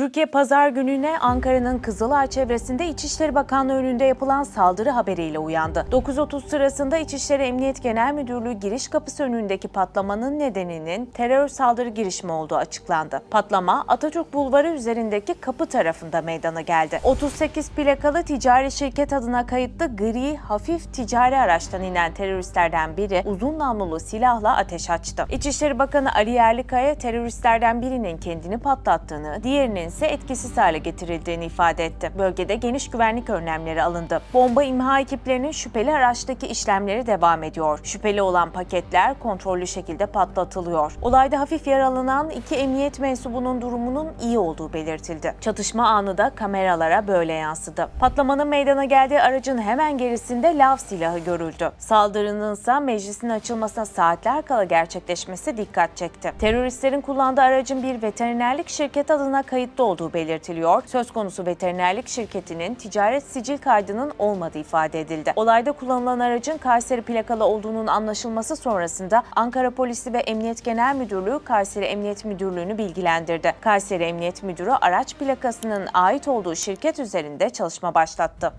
Türkiye Pazar gününe Ankara'nın Kızılay çevresinde İçişleri Bakanlığı önünde yapılan saldırı haberiyle uyandı. 9.30 sırasında İçişleri Emniyet Genel Müdürlüğü giriş kapısı önündeki patlamanın nedeninin terör saldırı girişimi olduğu açıklandı. Patlama Atatürk Bulvarı üzerindeki kapı tarafında meydana geldi. 38 plakalı ticari şirket adına kayıtlı gri hafif ticari araçtan inen teröristlerden biri uzun namlulu silahla ateş açtı. İçişleri Bakanı Ali Yerlikaya teröristlerden birinin kendini patlattığını, diğerinin ise etkisiz hale getirildiğini ifade etti. Bölgede geniş güvenlik önlemleri alındı. Bomba imha ekiplerinin şüpheli araçtaki işlemleri devam ediyor. Şüpheli olan paketler kontrollü şekilde patlatılıyor. Olayda hafif yaralanan iki emniyet mensubunun durumunun iyi olduğu belirtildi. Çatışma anı da kameralara böyle yansıdı. Patlamanın meydana geldiği aracın hemen gerisinde lav silahı görüldü. Saldırının ise meclisin açılmasına saatler kala gerçekleşmesi dikkat çekti. Teröristlerin kullandığı aracın bir veterinerlik şirket adına kayıtlı olduğu belirtiliyor. Söz konusu veterinerlik şirketinin ticaret sicil kaydının olmadığı ifade edildi. Olayda kullanılan aracın Kayseri plakalı olduğunun anlaşılması sonrasında Ankara Polisi ve Emniyet Genel Müdürlüğü Kayseri Emniyet Müdürlüğü'nü bilgilendirdi. Kayseri Emniyet Müdürü araç plakasının ait olduğu şirket üzerinde çalışma başlattı.